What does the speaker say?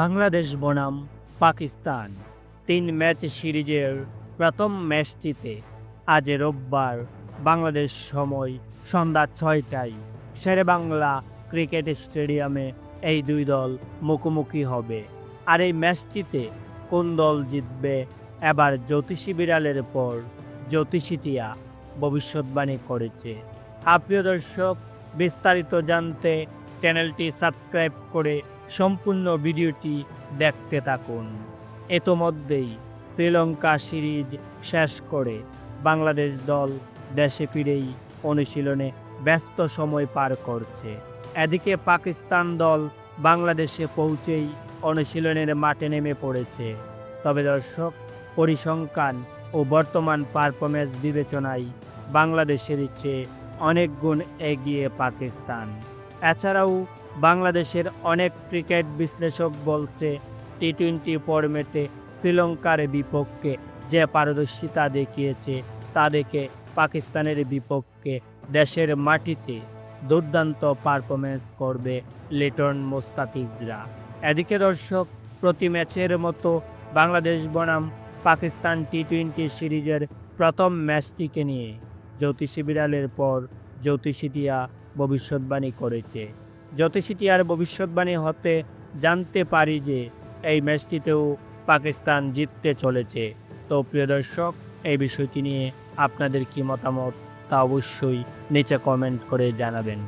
বাংলাদেশ বনাম, পাকিস্তান। তিন ম্যাচ সিরিজের প্রথম ম্যাচটিতে আজ রোববার বাংলাদেশ সময় সন্ধ্যা ছয়টায় শেরেবাংলা ক্রিকেট স্টেডিয়ামে এই দুই দল মুখোমুখি হবে। আর এই ম্যাচটিতে কোন দল জিতবে, এবার জ্যোতিষী বিড়ালের পর জ্যোতিষীটিয়া ভবিষ্যৎবাণী করেছে। প্রিয় দর্শক, বিস্তারিত জানতে চ্যানেলটি সাবস্ক্রাইব করে সম্পূর্ণ ভিডিওটি দেখতে থাকুন। ইতোমধ্যেই শ্রীলঙ্কা সিরিজ শেষ করে বাংলাদেশ দল দেশে ফিরেই অনুশীলনে ব্যস্ত সময় পার করছে। এদিকে পাকিস্তান দল বাংলাদেশে পৌঁছেই অনুশীলনের মাঠে নেমে পড়েছে। তবে দর্শক, পরিসংখ্যান ও বর্তমান পারফরমেন্স বিবেচনায় বাংলাদেশের চেয়ে অনেক গুণ এগিয়ে পাকিস্তান। এছাড়াও বাংলাদেশের অনেক ক্রিকেট বিশ্লেষক বলছে টি টোয়েন্টি ফরম্যাটে শ্রীলঙ্কার বিপক্ষে যে পারদর্শিতা দেখিয়েছে, তা দেখে পাকিস্তানের বিপক্ষে দেশের মাটিতে দুর্দান্ত পারফরমেন্স করবে লিটন মোস্তাফিজরা। এদিকে দর্শক, প্রতি ম্যাচের মতো বাংলাদেশ বনাম পাকিস্তান টি টোয়েন্টি সিরিজের প্রথম ম্যাচটিকে নিয়ে জ্যোতিষী বিড়ালের পর জ্যোতিষীটিয়া ভবিষ্যৎবাণী করেছে। জ্যোতিষীটিয়ার ভবিষ্যৎবাণী হতে জানতে পারি যে এই ম্যাচটিতেও পাকিস্তান জিততে চলেছে। তো প্রিয় দর্শক, এই বিষয়টি নিয়ে আপনাদের কি মতামত তা অবশ্যই নিচে কমেন্ট করে জানাবেন।